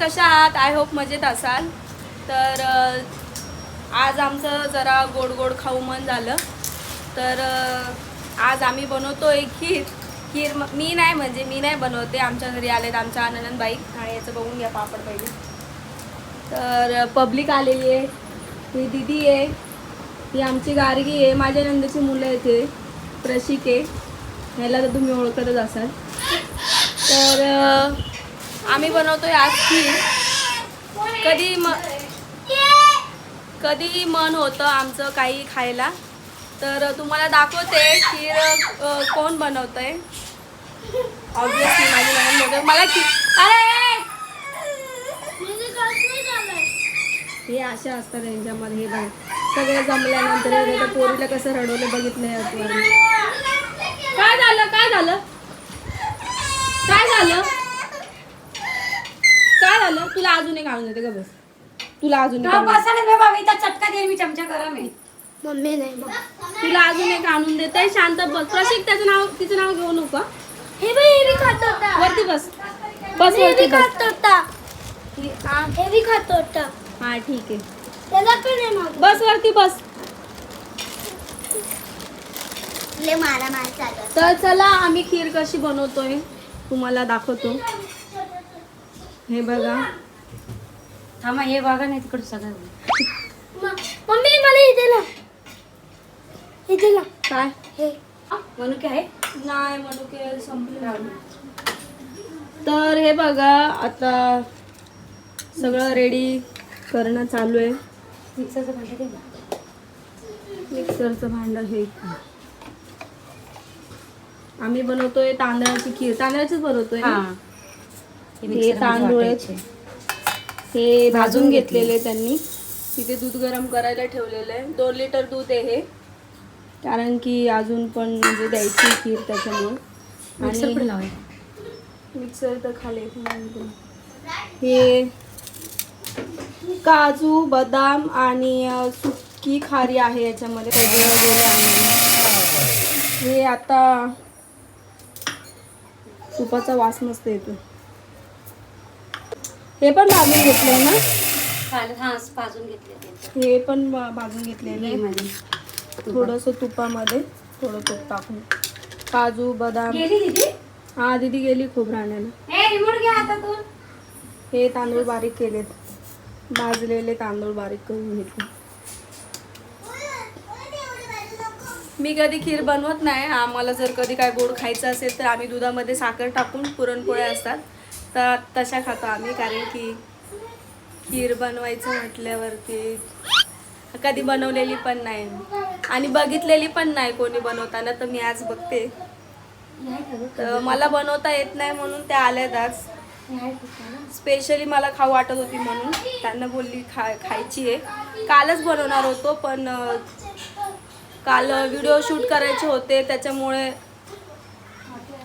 कशा आहात I hope मजेत असाल. तर आज आमचं जरा गोड गोड खाऊ मन झालं. तर आज आम्ही बनवतो एक खीर. खीर मी नाही म्हणजे मी नाही बनवते. आमच्या घरी आलेत आमच्या आनंदबाई. आणि याचं बघून घ्या पापड पहिले. तर पब्लिक आलेली आहे. ही दिदी आहे. ही आमची गार्गी आहे. माझ्या नंदाची मुलं आहेत प्रशिक आहे. ह्याला तर तुम्ही ओळखतच असाल. तर आम्ही बनवतोय आज खीर. कधी म कधी मन होतं आमचं काही खायला? तर तुम्हाला दाखवते खीर कोण बनवतंय. ऑब्विसली माझी मॅडम बनवते मला खीर अरे! हे अशा असतात यांच्यामध्ये हे बघ. सगळं जमल्यानंतर पोरीला कसं रडवलं बघितलंय काय झालं? काय झालं? काय झालं? काय झालं? तुला अजून एक आणून देते का बस. तुला अजून एक आणून देते. चटका दे मी चमचा गरम आहे. मम्मी नाही मग तुला अजून एक आणून देते. शांत बस. प्रशिक त्याचं नाव तिचं नाव घेऊ नका. हे बी हे बी खात होता. वरती बस. बस हे वरती बी बस. खात होता. हा हे बी खात होता. हा ठीक आहे. त्याला पण आहे मग. बस वरती बस. ले मारा मार चालू तर चला आम्ही खीर कशी बनवतोय तुम्हाला दाखवतो. हे बघा. थांबा हे बघा नाही तिकडे सगळं. मम्मी मला इथे ला इथे ला काय? हे. म्हणून काय आहे? नाही मनुके संपले तर हे बघा आता सगळं रेडी करणं चालू आहे. मिक्सरचं भांडं ना. मिक्सरचं भांडं हे आम्ही बनवतोय तांदळाची खीर. तांदळाचीच बनवतोय ना? हा तांदूळ. हे भाजून घेतलेले. त्यांनी. तिथे दूध गरम करायला ठेवलेलं आहे. दोन लिटर दूध आहे हे. कारण की अजून पण म्हणजे द्यायची खीर त्याच्यामुळे. मिक्सर आणि पण लावायचं. मिक्सर तर खाली हे काजू बदाम आणि सुकी खारी आहे याच्यामध्ये. खोबरं वगैरे आहे. हे आता तुपाचा वास मस्त येतो हे पण भाजून घेतलंय ना? हा भाजून घेतले हे पण भाजून घेतलेलं आहे. थोडंसं तुपामध्ये थोडं तूप टाकून. काजू बदाम. हा दिदी गेली खूप राहण्याला. हे हे तांदूळ बारीक केलेत. भाजलेले तांदूळ बारीक करून घेतले. मी कधी खीर बनवत नाही. आम्हाला जर कधी काय गोड खायचं असेल तर आम्ही दुधामध्ये साखर टाकून पुरणपोळ्या असतात. तर तशा खातो आम्ही कारण की खीर बनवायचं म्हटल्यावरती कधी बनवलेली पण नाही. आणि बघितलेली पण नाही कोणी बनवताना तर मी आज बघते. तर मला बनवता येत नाही म्हणून त्या आल्यात आज. स्पेशली मला खाऊ वाटत होती म्हणून. त्यांना बोलली खा खायची आहे. कालच बनवणार होतो पण काल व्हिडिओ शूट करायचे होते त्याच्यामुळे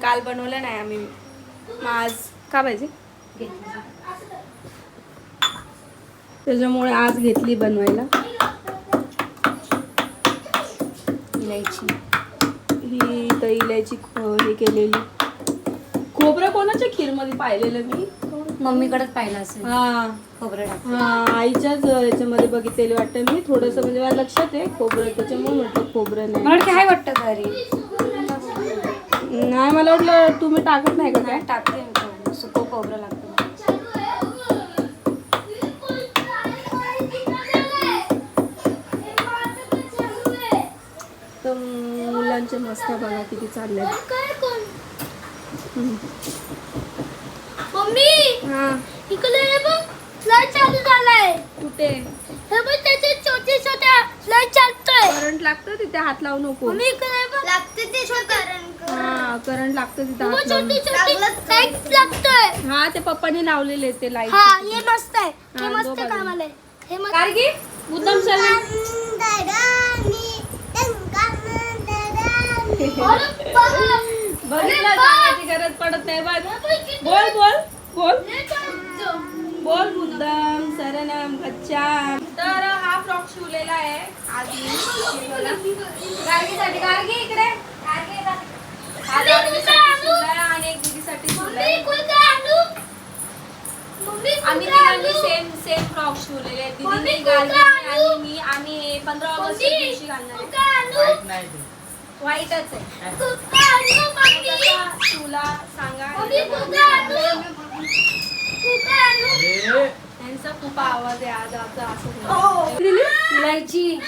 काल बनवलं नाही आम्ही. मग आज का पाहिजे त्याच्यामुळे आज घेतली बनवायला. इलायची. ही तर इलायची हे केलेली. खोबरं कोणाच्या खीरमध्ये पाहिलेलं मी? मम्मीकडेच पाहिलं असेल. हा. खोबरं हा आईच्याच याच्यामध्ये बघितलेली वाटतं मी. थोडंसं म्हणजे मला लक्षात आहे खोबरं त्याच्यामुळे म्हटलं खोबरं मला नाही वाटतं काय वाटतं घरी. नाही मला वाटलं तुम्ही टाकत नाही का काय? टाकते. सुकं खोबरं लागतं. तर मुलांचे मस्त बघा किती चालले मम्मी हा. इकडे बघ लाइट चालू झालाय. कुठे? हे बघ त्याचे छोटे छोटे लाइट चालतोय. करंट लागतं तिथे हात लावू नको. मम्मी इकडे बघ. लागते ते हा करंट लागतं तिथे हात लाइट लागतोय. हा ते पप्पाने लावलेले ते लाइट हा हे मस्त आहे. हा, हे मस्त दोघं कामाला आहे. हे मस्त. कारगी मुद्दाम सर्व बघितलं सांगायची गरज पडत नाही. बघ. बोल बोल बोल. बोल मुद्दाम सरनम गच्चाम तर हा फ्रॉक शिवलेला आहे. आज मी. हा आणि एक दीदीसाठी शिवलाय मम्मी कोण काय आणू मम्मी आम्ही तिघांनी सेम सेम फ्रॉक शिवलेले दीदीने आणि मी आम्ही पंधरा ऑगस्ट दिवशी घालणार आहे. माहीत नाही ते. वाईटच आहे. तुला सांगा त्यांचा खूप आवाज आहे आज आता असं दिली इलायची.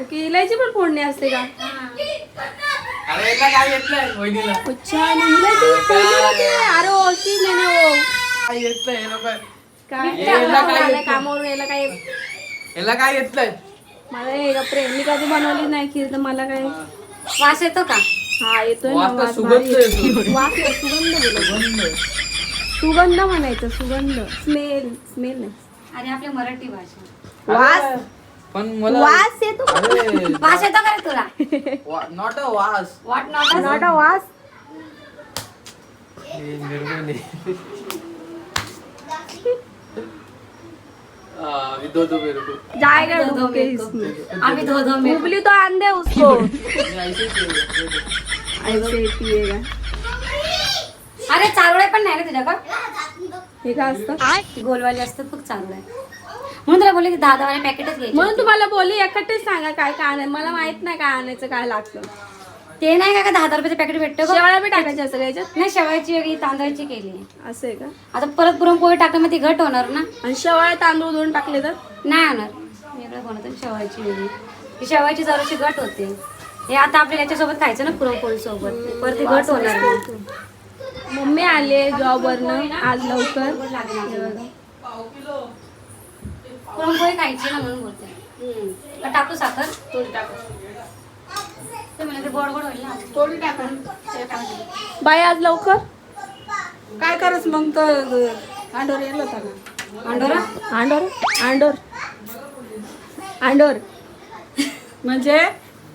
ओके इलायची पण फोडणी असते का अरे याला काय येत नाही वहिनीला अच्छा आणि होते. अरे नाही. काय? कामावरून यायला याला मला हे बनवली नाही खीर तर मला काय? वास येतो का? हा येतोय ना वास तर वास सुगंध भारी येतो. येतो. वास सुगंध बोलतो. सुगंध म्हणायचं सुगंध. स्मेल स्मेल नाही. आणि आपली मराठी भाषा. वास? पण मला वास येतो अरे वास येतो का रे तुला? नॉट अ वास. वाट नॉट नॉट अ वास? हे निर्गुणी. आ, मी दो दो मेरे को. जाएगा दो दो डूब के मेरे को। इसमें. आम्ही धो धो मी उबली तो अंधे उसको. मी ऐसे ही केलं. ऐसे पिएगा अरे चारोळे पण नाही ना तुझ्याकडं? हे काय असतं? ती गोलवाली असतात खूप चांगलं आहे. म्हणून तुला बोलले की दहा दहा पॅकेटच घ्यायचे म्हणून तुम्हाला बोलली एकटेच सांगा काय काय आणायचं. मला माहीत नाही काय आणायचं काय लागतं. ते नाही का का दहा दहा रुपयाचं पॅकेट भेटतं बघ. शेवाळ्या बी टाकायच्या असं याच्यात? नाही शेवायची वेगळी तांदळाची केली. असं आहे का? आता परत पुरणपोळी टाकलं मग ती घट होणार ना. आणि शेवाळे तांदूळ दोन टाकले तर? नाही होणार. वेगळं बनवतो शेवायची वेगळी. ती शेवायची जराशी घट होते. हे आता आपल्याला याच्यासोबत खायचं ना पुरणपोळी सोबत. परत ती घट होणार नाही. मम्मी आले जॉब वरनं. आज लवकर. हे बघा. पुरणपोळी खायची ना म्हणून बोलते. टाकू साखर? थोडी टाकू. ते म्हणलं ते गोड गोड होईल ना. थोडी टाकून बाई आज लवकर? काय करस मग तर? आंडोर येलो होता ना. अंडोरा? आंडोर आंडोर आंडोर म्हणजे?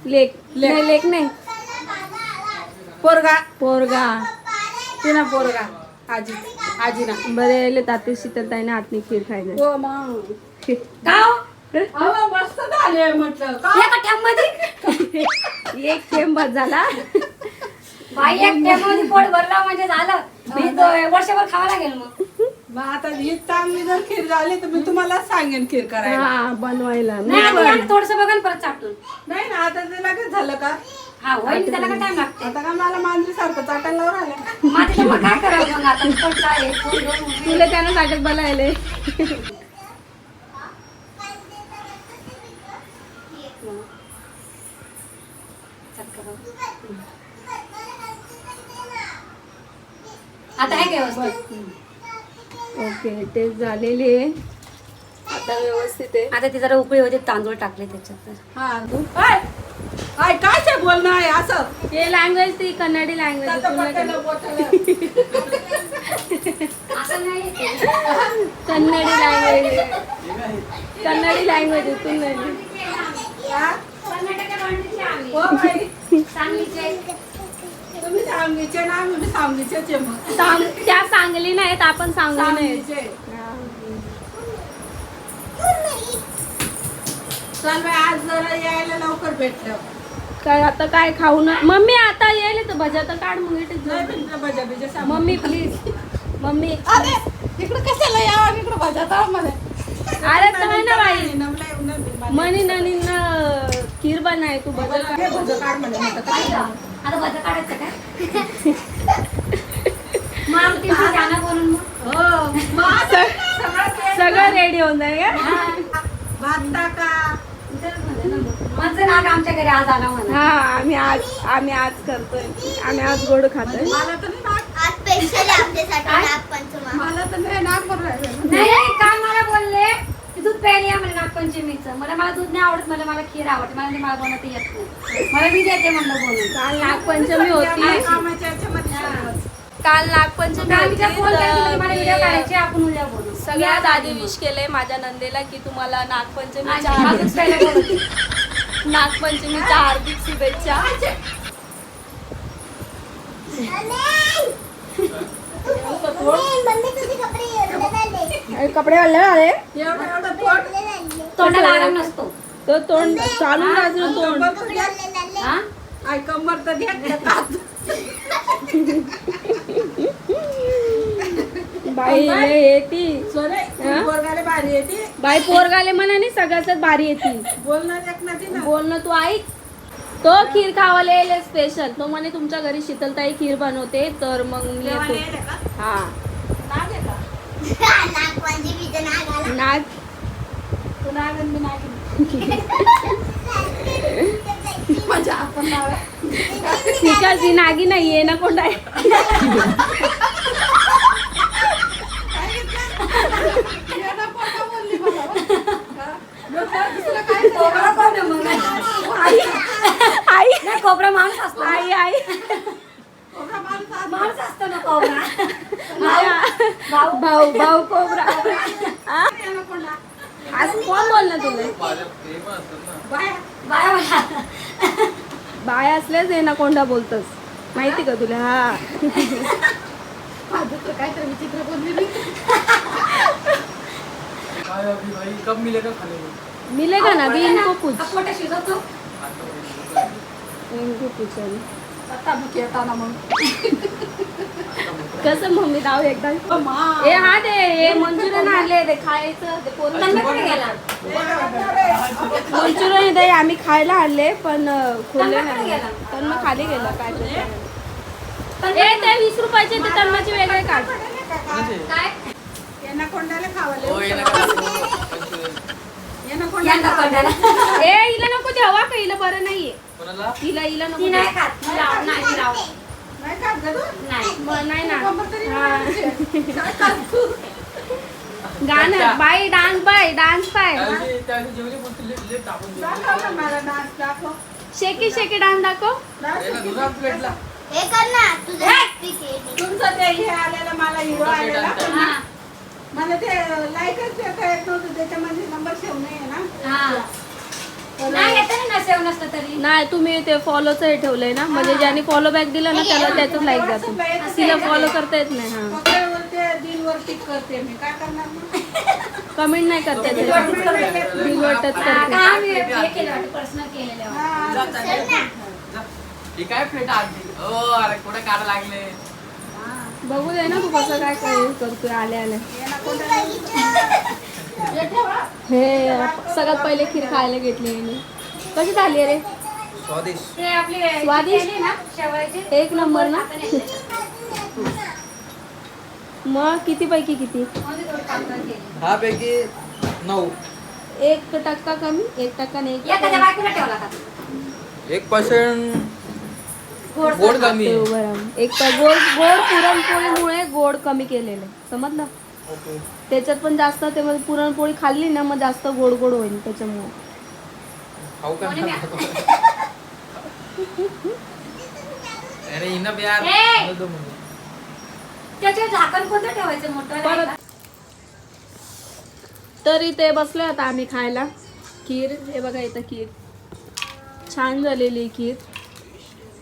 लेक. नाही लेक नाही. पोरगा. पोरगा. तिना पोरगा. आजी. आजीना. बरे आले ताते शीतलताईने हातनी खीर खायचं हो मग. हो? अहो, मस्त झाले म्हटलं. का एका बस झाला. बाई एक टॅपमध्ये पोट भरला म्हणजे झालं. मी तो वर्षभर खावा लागेल मग. मग आता ही चांगली जर खीर झाली तर मी तुम्हाला सांगेन खीर करायला. हा बनवायला. नाही थोडस बघा परत चाटून. नाही ना आता ते लगेच झालं का? हा होईल त्याला काय टाइम लागते? आता का मला मांजरी सारखं चाटायला राहिलं माझ्या मग काय करावं मग आता? पोट काय आहे? पोट दोन उभी. तुला त्यानं साठत बनायले चटका बघ. आता आहे काय व्यवस्थित ओके टेस्ट झालेली आहे. आता व्यवस्थित आहे. आता ती जरा उकळी होते तांदूळ टाकले त्याच्यात तर. हा तू काय काय काय ते बोलणं आहे असं? हे लँग्वेज ती Kannadi language Kannadi. Language Kannadi language Kannadi तुम्ही सांगलीचे ना आम्ही सांगलीचेच आहे मग. सांग- त्या सांगली नाहीत आपण सांगली नाही सांगलीचे. चल बाई आज जरा यायला लवकर भेटलं. काय आता काय खाऊ ना? मम्मी आता येईल तर भजा तर काढ मग नाही जाऊ. भेटलं भजा बिजा सांग. Mummy please mummy. अरे इकडं कशाला यावं इकडं भजा तर मला अरे तर ना बाई. नवला येऊन नाही मनी ननीन खीर बनाय तू भजा काढ. हे भजा काढ म्हणे म्हणतं काय झालं? आता बदल काढायचं काय बोलून हो सगळं रेडी होऊन जाईल आमच्या घरी आज आला हा आम्ही आज आम्ही आज करतोय. आम्ही आज गोड खातोय. मला तर आज स्पेशल आहे आमच्यासाठी नागपंचमा. मला तर नाही राहिलं. नाही काल मला बोलले दूध प्यायला या मला नागपंचमीचं. मला मला दूध नाही आवडत मला मला खीर आवडते. मला ते मला बनवता येत नाही. मला मी देते म्हणलं बोलून काल नागपंचमी होती. काल नागपंचमी काल तिला होती फोन केला तर मला व्हिडिओ मी काढायचे आपण उद्या बोलू. सगळ्यात आधी विश केलंय माझ्या नंदेला की तुम्हाला नागपंचमीच्या हार्दिक. नागपंचमीच्या हार्दिक शुभेच्छा. मम्मी तुझे कपडे वाढले आले. तोंडाला आराम नसतो. तो तोंड चालून राहिलं तोंड. कंबर तर. हा आय कंबर बाई लय येती. सोने हा? पोरगाले भारी येते. बाई पोरगाले म्हणा नाही सगळ्याच भारी येती. बोलणं एक ना ना बोल ना तू ऐक तो खीर खावायला येईल स्पेशल तो म्हणे तुमच्या घरी शीतलताई खीर बनवते तर मग मी येतो. हा. नाग. तू नाग नाहीये ना कोण? आहे कोबरा कोण आहे मग? आई. नाही कोबरा माणूस असतो. आई आई. माणूस असतो ना कोबरा भाऊ भाऊ. भाऊ कोबरा. हा? आज कोण असतात ना. बाया बाया. बाय असल्याच आहे ना कोंडा बोलतस. माहिती का तुला? हा. काहीतरी विचित्र बोलली काय अभी भाई? कब मिलेगा खाने को मिलेगा ना. भी इनको पोटे शिजवतो. इनको पूछ आता मग कसं मम्मी दाव एकदा? ए हा दे हे मंचुरियन आणले ते खायचं? ते गेला? मंचुरियन इथे आम्ही खायला आणले पण खोलले नाही? तर मग खाली गेला काय ते ए ते वीस रुपयाचे ते तन्माचे वेगळे काढ काय? यांना कोंडाला खावाले यांना कोंडाला. ए हिला नको द्यावा का हिला बरं नाहीये. कोणाला? हिला हिला नको ती नाही द्यावा. खात ती राव- नाही ती राव. नाही खात गं तू? नाही मग नाही ना. कंबर तरी. काय खात तू? गाणं बाय डान्स बाय डान्स बाय त्यादिवशी त्यादिवशी जेवली बोलते लेट लेट टाकून दाखव ना जेवली. मला डान्स दाखव. शेकी शेकी डान्स दाखव. डान्स ना दुसरा प्लेटला हे कर ना तुझं तुमचं ते हे आलेलं मला हिरो आलेला. हा. मला ते लाईकच देता येत नव्हतं त्याच्यामध्ये नंबर सेव नाही आहे ना. हा. नाही येत ना सेव नसलं तरी. नाही तुम्ही ते फॉलोच हे ठेवलंय ना. म्हणजे ज्याने फॉलो बॅक दिला ना त्याला त्याच लाईक जातो. तिला फॉलो करता येत नाही हा. पकड्यावर ते दिलवर टिक करते मी. काय करणार मग? कमेंट नाही करता येत. दिलवर टच करते. हे केलं वाटतं पर्सनल केलेलं? वाटतं. हा, जा, जा, जा. जा. हे काय प्लेट आणली ओ अरे कुठे काढा लागले? बघू दे ना तू कसं काय काय करतोय आले आले हे. हे सगळ्यात पहिले खीर खायला घेतली मी. कशी झाली रे? स्वादिष्ट. एक नंबर ना? मग किती पैकी किती. दहा पैकी नऊ. एक टक्का कमी एक टक्का नाही. एक पर्सेंट गोड गोड कमी ते आहे. एक तर गोड गोड पुरणपोळीमुळे गोड कमी केलेलं आहे. समजलं ओके त्याच्यात पण जास्त ते मग पुरणपोळी खाल्ली ना मग जास्त गोड गोड होईल त्याच्यामुळे खाऊ का कोणी म्या- अरे हिनं प्यार ए! हिनं दो. त्याच्यावर झाकण कोणतं ठेवायचं मोठं परत. नाही का? तर इथे बसलो आता आम्ही खायला खीर हे बघा इथं खीर छान झालेली आहे खीर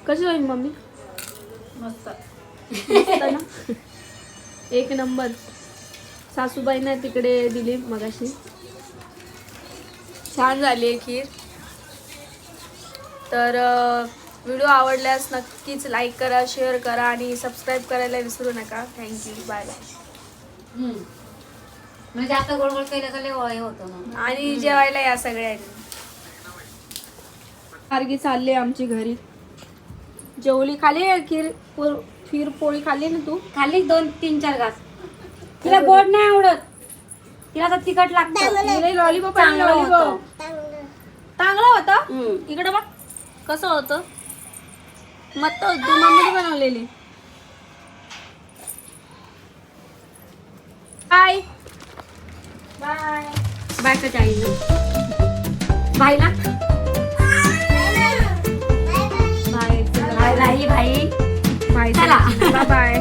कशी होईल मम्मी? मस्त. ना? एक नंबर. सासूबाईंना तिकडे दिली मगाशी. छान झाली आहे खीर. तर व्हिडिओ आवडल्यास नक्कीच लाईक करा शेअर करा आणि सबस्क्राईब करायला विसरू नका. थँक्यू बाय बाय हम्म. म्हणजे जास्त गोड गोड केलं का लय हे होतं आणि जेवायला या सगळ्यांनी. सारखी चालली आमची घरी. जेवली खाली खीर पोर- खीर पोळी खाल्ली ना तू? खाली दोन तीन चार घास. तिला गोड नाही आवडत. तिला तर तिखट लागतं. लॉलीपॉप चांगलं होतं. चांगलं होतं? हम्म. इकडे बघ. कसं होतं? मस्त होती. मम्मीने बनवलेली. बाय बाय बायकाच्या आईला भाईला बाय भाई भाई भाई बाय चला. बाय